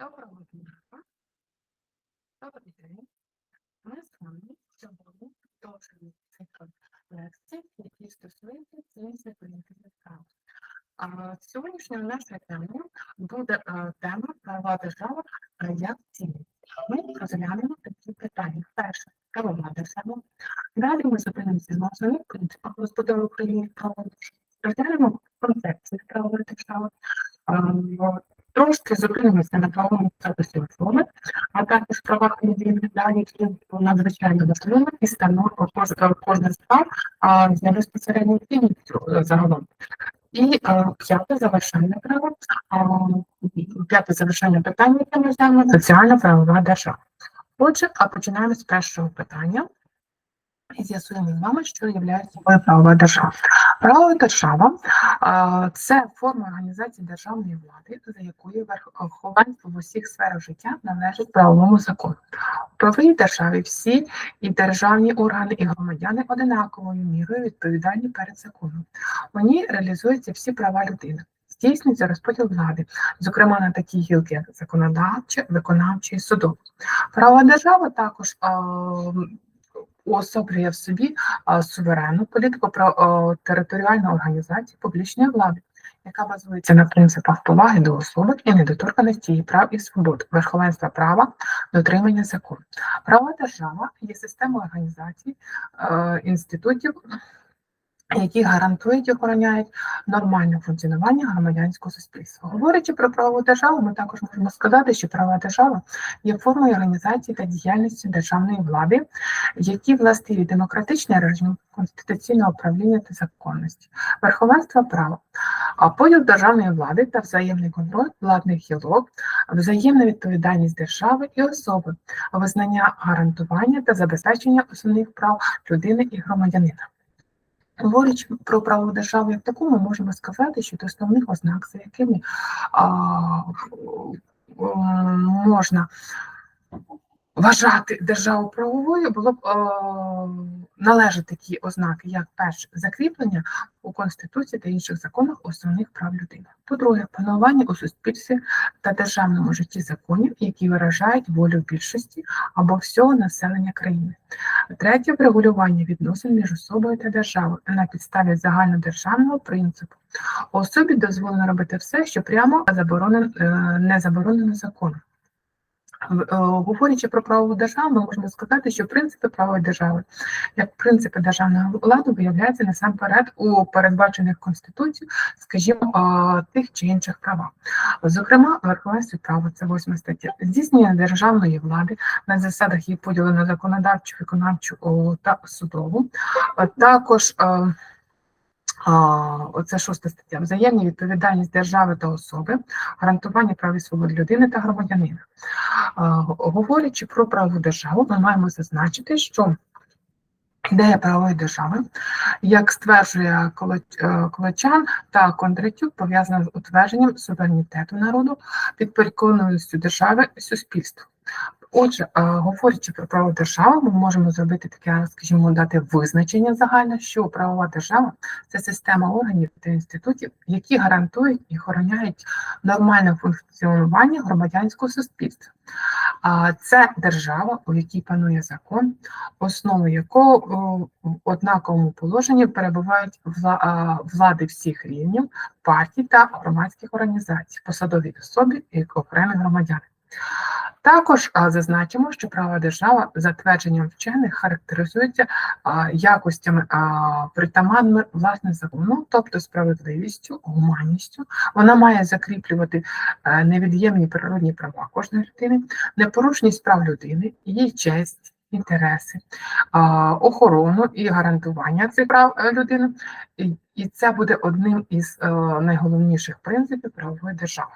Доброго дня. Добрий день. Ми з вами сьогодні продовжуємо цикл лекцій, які стосуються цінності політики прав. А сьогоднішньою нашою буде е, тема права держави е, як цінність. Ми розглянемо такі питання. Перше правова держава. Далі ми зупинимося на основних принципах розбудови України правової держави. Розглянемо концепцію правової держави. Трошки зупинимося на правовому статусі особи, а також правах індивідуальних, які надзвичайно важливі і становить кожна з прав з безпосередньо цінністю е, загалом. І е, п'яте завершальне право, п'яте завершальне питання, яке ми знаємо, соціальна правова держава. Отже, а починаємо з першого питання. І з'ясуємо з вами, що є собою правова держава. Правова держава це форма організації державної влади, за якою верховенство в усіх сферах життя належить правовому закону. У правовій державі всі і державні органи, і громадяни одинаковою мірою відповідальні перед законом. Ній реалізуються всі права людини. Здійснюється розподіл влади, зокрема на такі гілки, як законодавче, виконавче і судове. Права держави також уособлює в собі суверенну політику про територіальну організацію публічної влади, яка базується на принципах поваги до особи і недоторканості її прав і свобод, верховенства права, дотримання закону. Права держава є системою організації інститутів які гарантують і охороняють нормальне функціонування громадянського суспільства. Говорячи про правову державу, ми також можемо сказати, що права держава є формою організації та діяльності державної влади, які властиві демократичний режим, конституційне управління та законності, верховенство права, поділ державної влади та взаємний контроль владних гілок, взаємна відповідальність держави і особи, визнання гарантування та забезпечення основних прав людини і громадянина. Говорячи про право держави як таку, ми можемо сказати, що до основних ознак, за якими а, можна вважати державу правовою, було б а, належать такі ознаки, як перше закріплення Конституції та інших законах основних прав людини. По-друге, панування у суспільстві та державному житті законів, які виражають волю більшості або всього населення країни. Третє врегулювання відносин між особою та державою на підставі загальнодержавного принципу. Особі дозволено робити все, що прямо заборонено, е, не заборонено законом. Е, говорячи про правову державу, можемо сказати, що принципи правової держави, як принципи державної влади, виявляються насамперед у передбачених конституцією, скажімо, тих чи інших правах. Зокрема, верховенство права, це восьма стаття, здійснення державної влади на засадах її поділу на законодавчу, виконавчу та судову, також е, Оце шоста стаття. Взаємна відповідальність держави та особи, гарантування прав і свобод людини та громадянина. Говорячи про правову державу, ми маємо зазначити, що ідея правової держави, як стверджує е, Колочан та Кондратюк, пов'язана з утвердженням суверенітету народу, підпорядкованістю держави і суспільства. Отже, говорячи про право держави, ми можемо зробити таке, скажімо, дати визначення загальне, що правова держава це система органів та інститутів, які гарантують і охороняють нормальне функціонування громадянського суспільства. Це держава, у якій панує закон, основу якого в однаковому положенні перебувають влади всіх рівнів, партій та громадських організацій, посадові особи і окремі громадяни. Також зазначимо, що права держава затвердженням вчених характеризується якостями притаманними власне закону, тобто справедливістю, гуманністю. Вона має закріплювати е, невід'ємні природні права кожної людини, непорушність прав людини, її честь. Інтереси, охорону і гарантування цих прав е, людини, і це буде одним із е, найголовніших принципів правової держави.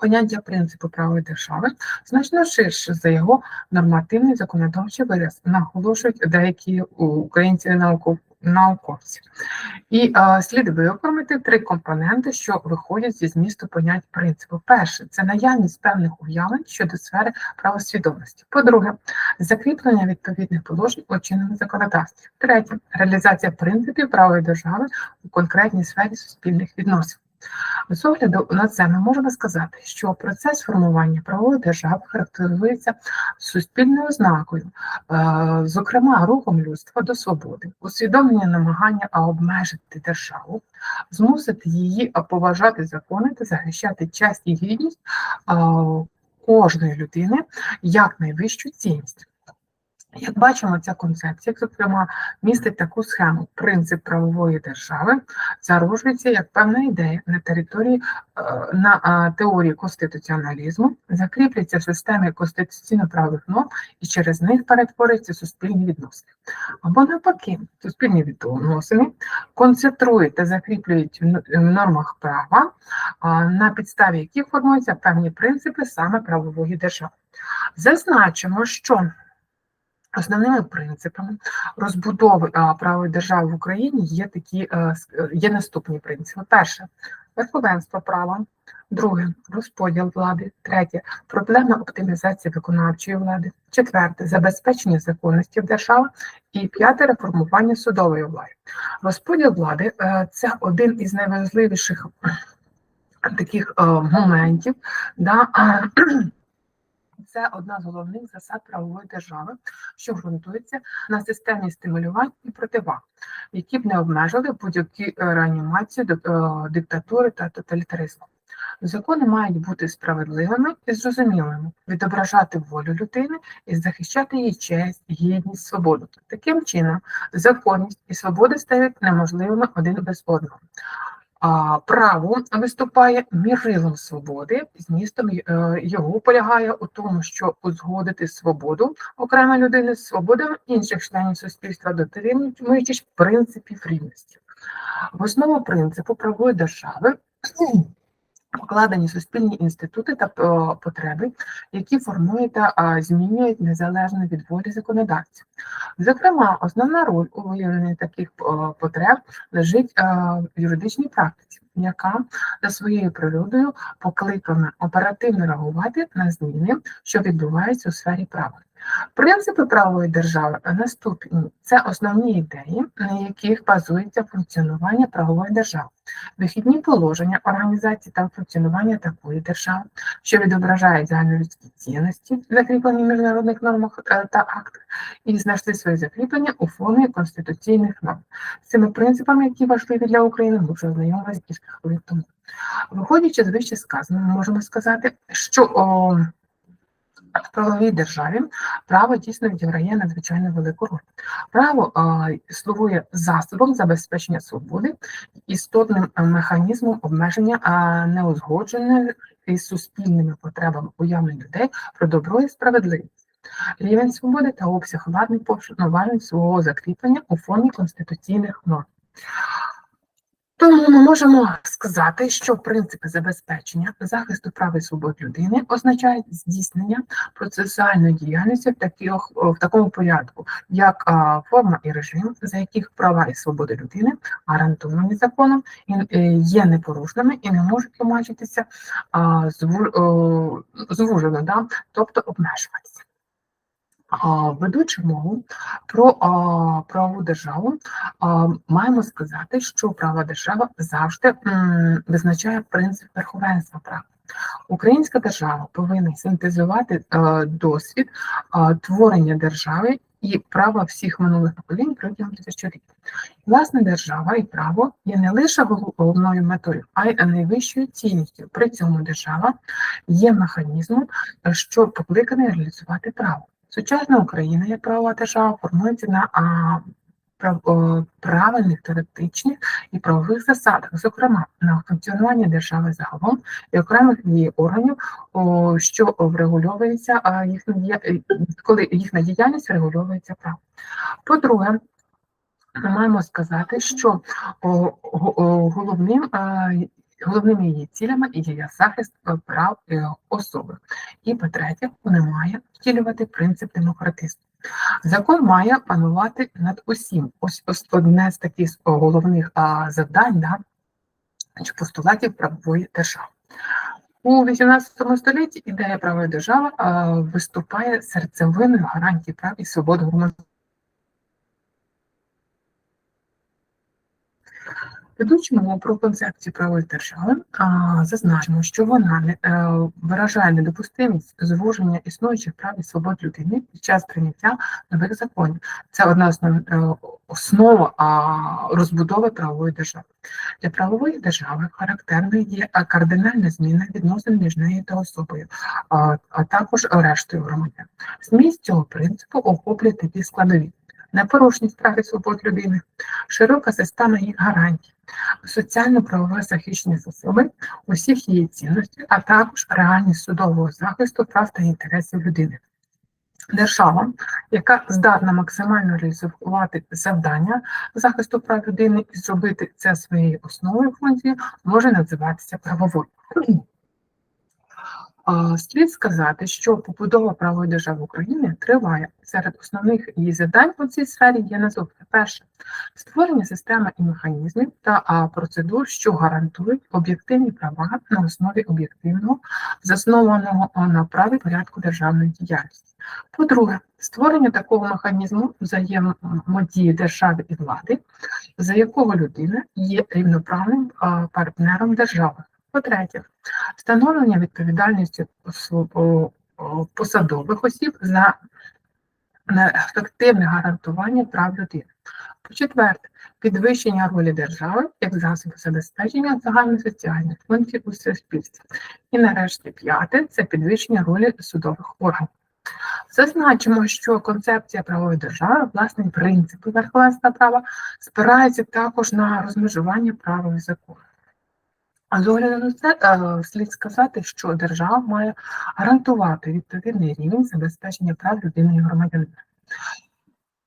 Поняття принципу правої держави значно ширше за його нормативний законодавчий вираз, наголошують деякі українці науковці. І а, слід виокремити три компоненти, що виходять зі змісту понять принципу. Перше це наявність певних уявлень щодо сфери правосвідомості. По-друге, закріплення відповідних положень у чинному законодавстві. Третє реалізація принципів правої держави у конкретній сфері суспільних відносин. З огляду на це ми можемо сказати, що процес формування правової держави характеризується суспільною ознакою, е, зокрема рухом людства до свободи, усвідомлення намагання обмежити державу, змусити її поважати закони та захищати честь і гідність е, кожної людини як найвищу цінність. Як бачимо, ця концепція, зокрема, містить таку схему: принцип правової держави зароджується як певна ідея на території е, на е, теорії конституціоналізму, закріпляється в системі конституційно-правових норм і через них перетворюються суспільні відносини. Або навпаки, суспільні відносини концентрують та закріплюють в нормах права, на підставі яких формуються певні принципи саме правової держави. Зазначимо, що Основними принципами розбудови правої держави в Україні є такі е, е, є наступні принципи: перше верховенство права, друге розподіл влади, третє проблема оптимізації виконавчої влади, четверте забезпечення законності держави і п'яте реформування судової влади. Розподіл влади е, це один із найважливіших таких моментів. да, це одна з головних засад правової держави, що ґрунтується на системі стимулювань і противаг, які б не обмежили будь-які е, реанімації е, диктатури та тоталітаризму. Закони мають бути справедливими і зрозумілими, відображати волю людини і захищати її честь, гідність, свободу. Таким чином, законність і свобода стають неможливими один без одного. Право виступає мірилом свободи, змістом е, його полягає у тому, що узгодити свободу окремої людини з свободами інших членів суспільства дотримуючись принципів рівності. В основу принципу правової держави покладені суспільні інститути та е, потреби, які формують та змінюють незалежно від волі законодавців. Зокрема, основна роль у виявленні таких е, потреб лежить е, в юридичній практиці, яка за своєю природою покликана оперативно реагувати на зміни, що відбуваються у сфері права. Принципи правової держави наступні це основні ідеї, на яких базується функціонування правової держави, вихідні положення організації та функціонування такої держави, що відображають загальнолюдські цінності, закріплені в міжнародних нормах е, та актах, і знайшли своє закріплення у формі конституційних норм. З цими принципами, які важливі для України, ми вже ознайомилися кілька хвилин тому. Виходячи з вище сказано, ми можемо сказати, що о, в правовій державі право дійсно відіграє надзвичайно велику роль. Право слугує засобом забезпечення свободи, істотним механізмом обмеження неузгодженої із суспільними потребами уявлень людей про добро і справедливість. Рівень свободи та обсяг владних повноважень свого закріплення у формі конституційних норм. Тому ми можемо сказати, що принципи забезпечення захисту прав і свобод людини означають здійснення процесуальної діяльності в таких, в такому порядку, як форма і режим, за яких права і свободи людини гарантовані законом, і е, є непорушними і не можуть тлумачитися звужено, да? тобто обмежуватися. Ведучи мову про правову державу, маємо сказати, що права держава завжди визначає принцип верховенства права. Українська держава повинна синтезувати е, досвід творення держави і права всіх минулих поколінь протягом тисячоліть. Власне, держава і право є не лише головною метою, а й найвищою цінністю. При цьому держава є механізмом, що покликаний реалізувати право. Сучасна Україна як правова держава формується на правильних теоретичних і правових засадах, зокрема на функціонування держави загалом і окремих її органів, що врегульовується а, їхня коли їхня діяльність врегульовується право. По-друге, ми маємо сказати, що головним Головними її цілями є захист е, прав е, особи. І по-третє, вона має втілювати принцип демократизму. Закон має панувати над усім. Ось ось одне з таких головних а, завдань да, чи постулатів правової держави. У 18 столітті ідея правої держави а, виступає серцевиною гарантії прав і свобод громадян. Ведучи про концепцію правової держави, зазначимо, що вона е, виражає недопустимість звуження існуючих прав і свобод людини під час прийняття нових законів. Це одна е, основа розбудови правової держави. Для правової держави характерною є кардинальна зміна відносин між нею та особою, а також рештою громадян. Зміст цього принципу охоплює такі складові. Непорушність прав і свобод людини, широка система їх гарантій, соціально-правове захищення особи, усіх її цінностей, а також реальність судового захисту прав та інтересів людини. Держава, яка здатна максимально реалізувати завдання захисту прав людини і зробити це своєю основною функцією, може називатися правовою. Слід сказати, що побудова правової держави України триває. Серед основних її завдань у цій сфері є наступне. Перше створення системи і механізмів та процедур, що гарантують об'єктивні права на основі об'єктивного, заснованого на праві порядку державної діяльності. По-друге, створення такого механізму взаємодії держави і влади, за якого людина є рівноправним партнером держави. По-третє, встановлення відповідальності посадових осіб за ефективне гарантування прав людини. По-четверте, підвищення ролі держави як засобу забезпечення загальносоціальних функцій у суспільстві. І нарешті п'яте це підвищення ролі судових органів. Зазначимо, що концепція правової держави, власне, принципи верховенства права спираються також на розмежування права і закону. А з огляду на це е, слід сказати, що держава має гарантувати відповідний рівень забезпечення прав людини і громадянина.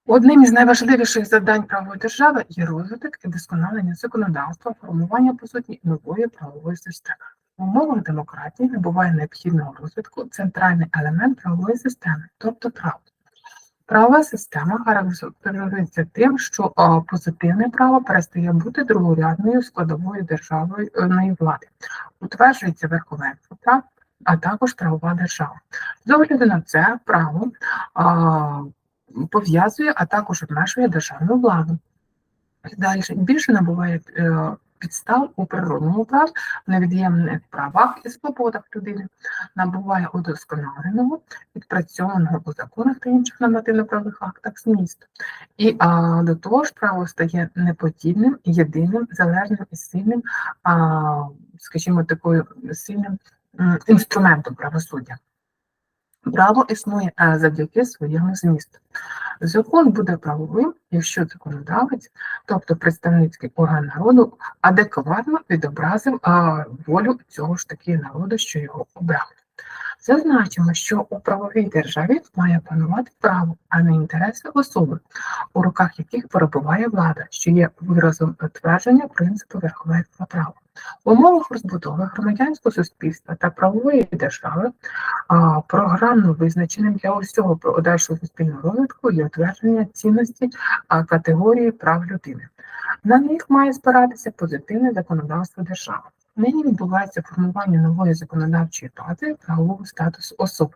Одним із найважливіших завдань правової держави є розвиток і вдосконалення законодавства, формування по суті нової правової системи. В умовах демократії набуває необхідного розвитку центральний елемент правової системи, тобто право. Правова система характеризується тим, що позитивне право перестає бути другорядною складовою державної влади, утверджується верховенство прав, а також правова держава. З огляду на це право пов'язує, а також обмежує державну владу. Далі більше набуває е, підстав у природному праві, в невід'ємних правах і свободах людини, набуває удосконаленого, відпрацьованого у законах та інших нормативно-правових актах змісту. І а, до того ж право стає неподільним, єдиним, залежним і сильним, а, скажімо, такою сильним інструментом правосуддя. Право існує завдяки своєму змісту. Закон буде правовим, якщо законодавець, тобто представницький орган народу, адекватно відобразив волю цього ж таки народу, що його обрав. Зазначимо, що у правовій державі має панувати право, а не інтереси особи, у руках яких перебуває влада, що є виразом твердження принципу верховенства права. В умовах розбудови громадянського суспільства та правової держави а, програмно визначеним для усього подальшого суспільного розвитку є утвердження цінності категорії прав людини. На них має спиратися позитивне законодавство держави. Нині відбувається формування нової законодавчої бази правового статусу особи,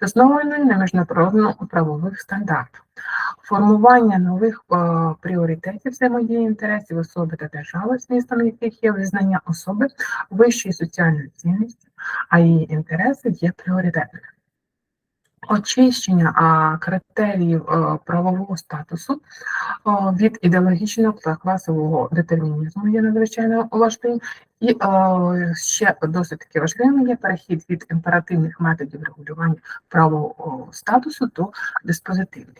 заснованої на міжнародно-правових стандартах, формування нових е, пріоритетів взаємодії інтересів особи та держави, змістом яких є визнання особи вищої соціальної цінності, а її інтереси є пріоритетними. Очищення а, критеріїв а, правового статусу а, від ідеологічного та класового детермінізму є надзвичайно важливим, і а, ще досить таки важливим є перехід від імперативних методів регулювання правового статусу до диспозитивних.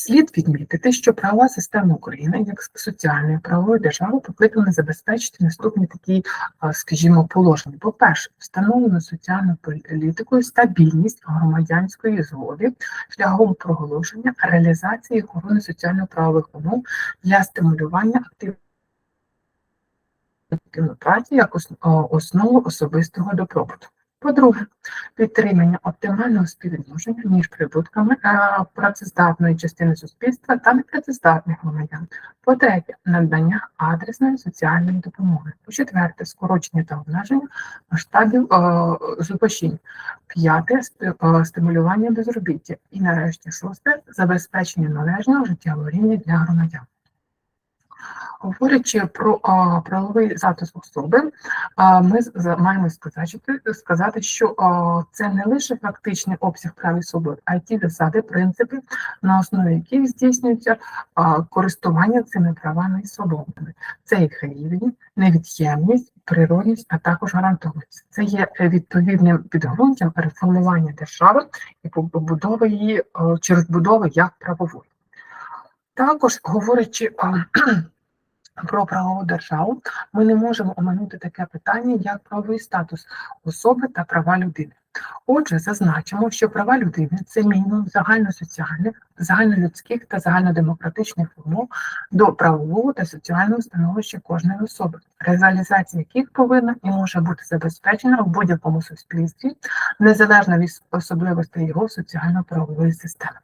Слід відмітити, що правова система України як соціальної правової держави покликана забезпечити наступні такі, скажімо, положення. По-перше, встановлено соціальною політикою стабільність громадянської згоди шляхом проголошення реалізації охорони соціально-правових умов для стимулювання активної праці як ос- основу особистого добробуту. По-друге, підтримання оптимального співвідношення між прибутками е, працездатної частини суспільства та непрацездатних громадян. По-третє, надання адресної соціальної допомоги. По-четверте, скорочення та обмеження масштабів е. П'яте е, стимулювання безробіття. І нарешті шосте забезпечення належного життєвого рівня для громадян. Говорячи про а, правовий статус особи, а, ми маємо сказати, сказати, що а, це не лише фактичний обсяг прав і свобод, а й ті засади, принципи, на основі яких здійснюється а, користування цими правами і свободами. Це їх рівень, невід'ємність, природність, а також гарантованість. Це є відповідним підґрунтям реформування держави і побудови її чи розбудови як правової. Також говорячи про правову державу, ми не можемо оминути таке питання, як правовий статус особи та права людини. Отже, зазначимо, що права людини це мінімум загальносоціальних, загальнолюдських та загальнодемократичних умов до правового та соціального становища кожної особи, реалізація яких повинна і може бути забезпечена в будь-якому суспільстві, незалежно від особливостей його соціально-правової системи.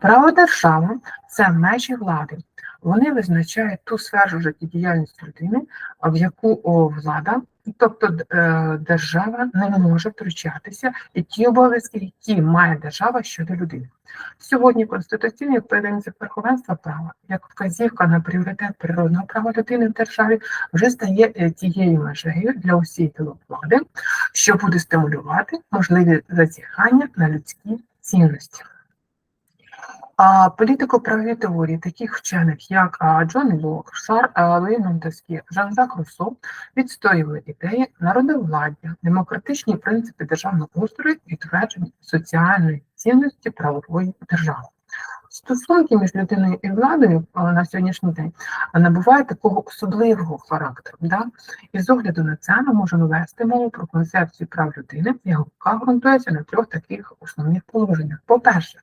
Право держави це межі влади. Вони визначають ту сферу життєдіяльності людини, в яку влада, тобто е, держава, не може втручатися, і ті обов'язки, які має держава щодо людини. Сьогодні конституційний принцип верховенства права, як вказівка на пріоритет природного права людини в державі, вже стає е, тією межею для тілок влади, що буде стимулювати можливі зазіхання на людські цінності. Політико-правові теорії таких вчених, як Джон Лок, Шар Монтескі, Жан-Зак Руссо, відстоювали ідеї народовладдя, демократичні принципи державного устрою і твердження соціальної цінності правової держави. Стосунки між людиною і владою на сьогоднішній день набувають такого особливого характеру. Да? І з огляду на це ми можемо вести мову про концепцію прав людини, яка ґрунтується на трьох таких основних положеннях. По-перше,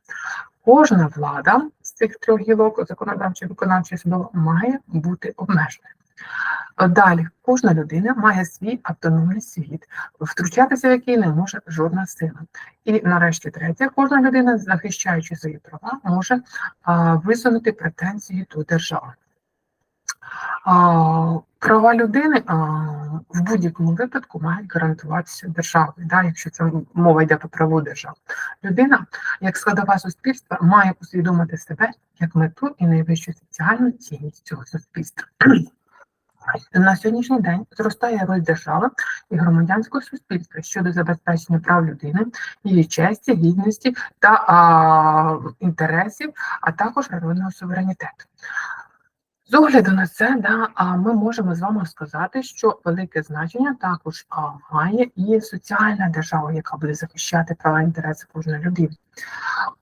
кожна влада з цих трьох гілок законодавчої, виконавчої судова має бути обмеженою. Далі, кожна людина має свій автономний світ, втручатися в який не може жодна сила. І нарешті третє, кожна людина, захищаючи свої права, може а, висунути претензії до держави. Права людини а, в будь-якому випадку мають гарантуватися державою, да, якщо це мова йде про праву державу. Людина, як складова суспільства, має усвідомити себе як мету і найвищу соціальну цінність цього суспільства. На сьогоднішній день зростає роль держави і громадянського суспільства щодо забезпечення прав людини, її честі, гідності та а, інтересів, а також народного суверенітету. З огляду на це, да, ми можемо з вами сказати, що велике значення також має і соціальна держава, яка буде захищати права інтереси кожної людини.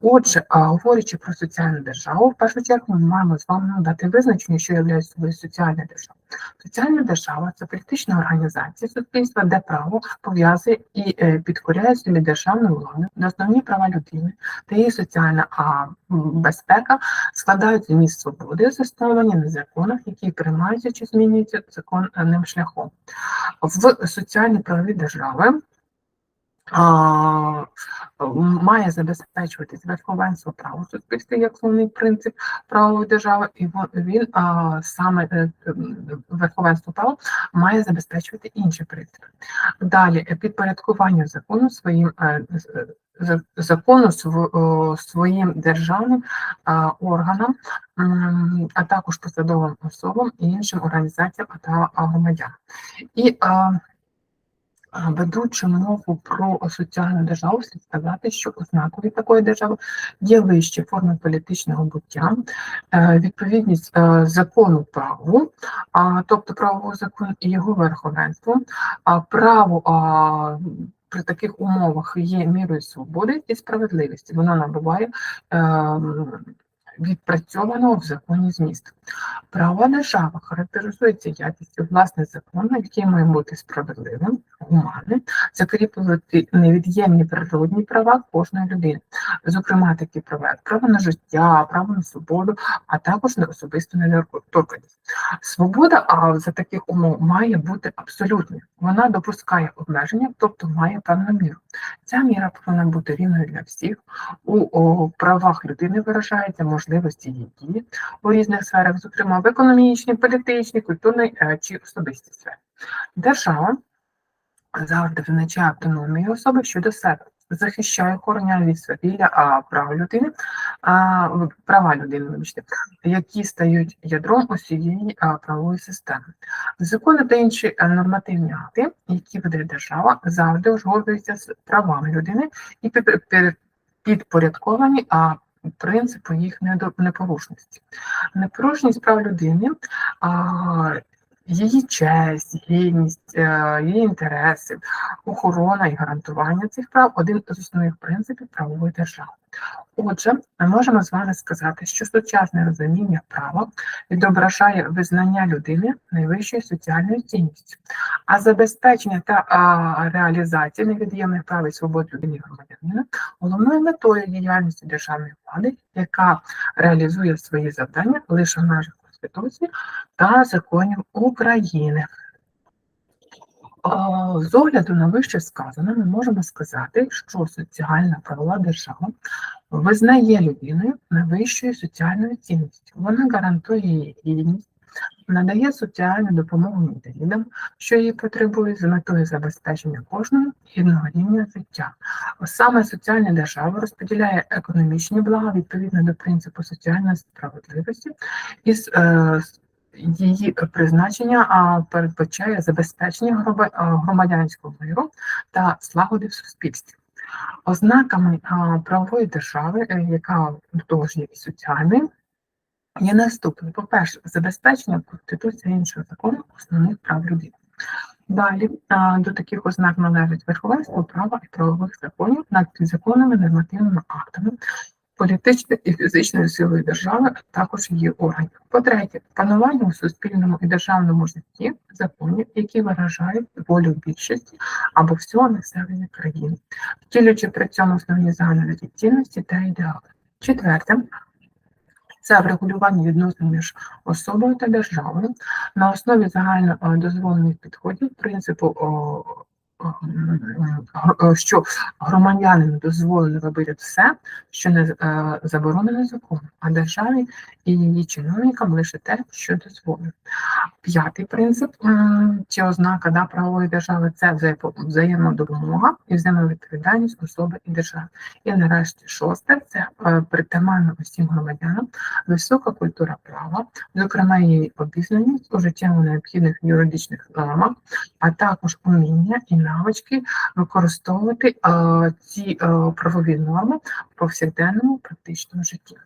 Отже, говорячи про соціальну державу, в першу чергу ми маємо з вами дати визначення, що є собою соціальна держава. Соціальна держава це політична організація суспільства, де право пов'язує і е, підкоряє собі державну владу, де основні права людини та її соціальна безпека складають зміст свободи, засновані на законах, які приймаються чи змінюються законним шляхом. В соціальній правовій держави а, має забезпечуватись верховенство права в суспільстві як основний принцип правової держави, і він а, саме е, верховенство права має забезпечувати інші принципи. Далі е, підпорядкування закону своїм е, закону св- своїм державним органам, а також посадовим особам і іншим організаціям та громадянам. І Ведучи мову про соціальну державу, слід сказати, що ознакою такої держави є вищі форми політичного буття, е, відповідність е, закону праву, тобто правового закону і його верховенство, а право при таких умовах є мірою свободи і справедливості. Воно набуває е, відпрацьованого в законі змісту. Право держава характеризується якістю власне закону, який має бути справедливим, гуманним, закріплювати невід'ємні природні права кожної людини, зокрема такі права, як право на життя, право на свободу, а також на особисту недоторканність. Свобода а за таких умов має бути абсолютною. Вона допускає обмеження, тобто має певну міру. Ця міра повинна бути рівною для всіх. У о, правах людини виражаються можливості її дії у різних сферах, зокрема в економічній, політичній, культурній е, чи особистій сфері. Держава завжди визначає автономію особи щодо себе, захищає охороняє від свавілля а прав людини, а, права людини, вибачте, які стають ядром усієї правової системи. Закони та інші нормативні акти, які видає держава, завжди узгоджуються з правами людини і під- під- підпорядковані а, принципу їх непорушності. Непорушність прав людини, а, її честь, гідність, е, її інтереси, охорона і гарантування цих прав один з основних принципів правової держави. Отже, ми можемо з вами сказати, що сучасне розуміння права відображає визнання людини найвищою соціальною цінністю, а забезпечення та а, реалізація невід'ємних прав і свобод людини і громадянина головною метою діяльності державної влади, яка реалізує свої завдання лише в межах Конституції та законів України. З огляду на вище сказане, ми можемо сказати, що соціальна правова держава визнає людиною найвищою соціальною цінністю. Вона гарантує її гідність, надає соціальну допомогу інвалідам, що її потребують з метою забезпечення кожного гідного рівня життя. Саме соціальна держава розподіляє економічні блага відповідно до принципу соціальної справедливості із е, її призначення а, передбачає забезпечення громадянського миру та злагоди в суспільстві. Ознаками правової держави, е, яка до того ж є соціальною, є наступне. По-перше, забезпечення Конституції іншого закону основних прав людини. Далі до таких ознак належить верховенство права і правових законів над підзаконними нормативними актами, політичною і фізичною силою держави, а також її органів. По-третє, панування у суспільному і державному житті законів, які виражають волю більшості або всього населення країни, втілюючи при цьому основні загалові цінності та ідеали. Четверте, це врегулювання відносин між особою та державою. На основі загально е, дозволених підходів принципу, що громадянину дозволено робити все, що не е, заборонено законом, а державі і її чиновникам лише те, що дозволено. П'ятий принцип чи ознака да, правової держави це взаємодопомога і взаємовідповідальність особи і держави. І нарешті шосте це е, притаманно усім громадянам висока культура права, зокрема її обізнаність у життєво необхідних юридичних нормах, а також уміння і навички використовувати е, ці е, правові норми в повсякденному практичному житті.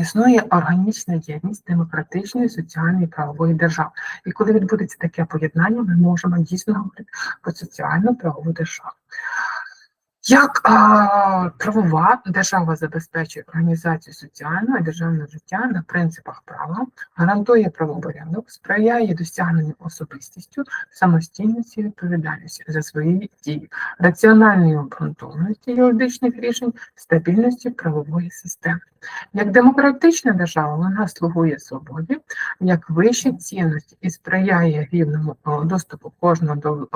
Існує органічна єдність демократичної, соціальної і правової держави. І коли відбудеться таке поєднання, ми можемо дійсно говорити про соціальну правову державу. Як а, правова держава забезпечує організацію соціального і державного життя на принципах права, гарантує правопорядок, сприяє досягненню особистістю, самостійності і відповідальності за свої дії, раціональної обґрунтованості юридичних рішень, стабільності правової системи. Як демократична держава вона слугує свободі, як вищі цінності і сприяє рівному доступу кожного до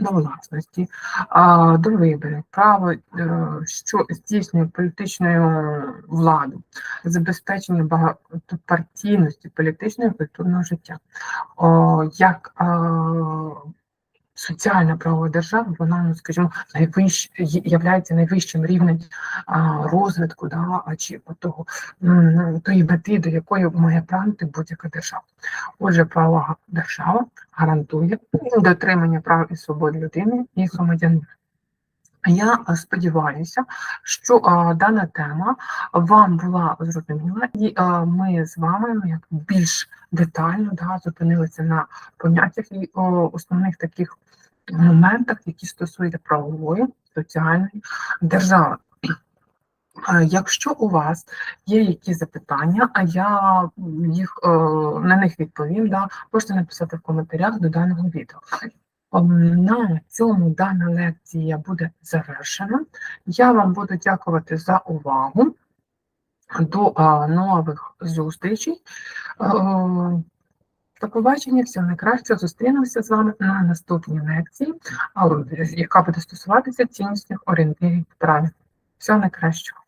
до власності, до виборів, право, е, що здійснює політичну владу, забезпечення багатопартійності політичного і культурного життя. Як соціальна правова держава, вона, ну, скажімо, найвищ, являється найвищим рівнем а, розвитку, да, а чи того, тої мети, до якої має прагнути будь-яка держава. Отже, правова держава гарантує дотримання прав і свобод людини і громадянина. Я сподіваюся, що а, дана тема вам була зрозуміла, і а, ми з вами ну, як більш детально да, зупинилися на поняттях і о, основних таких моментах, які стосуються правової, соціальної держави. Е, Якщо у вас є якісь запитання, а я їх е, на них відповім, да, можете написати в коментарях до даного відео. Ем, На цьому дана лекція буде завершена. Я вам буду дякувати за увагу. До нових зустрічей. Е, До побачення, всього найкращого. Зустрінемося з вами на наступній лекції, яка буде стосуватися ціннісних орієнтирів в праві. Всього найкращого.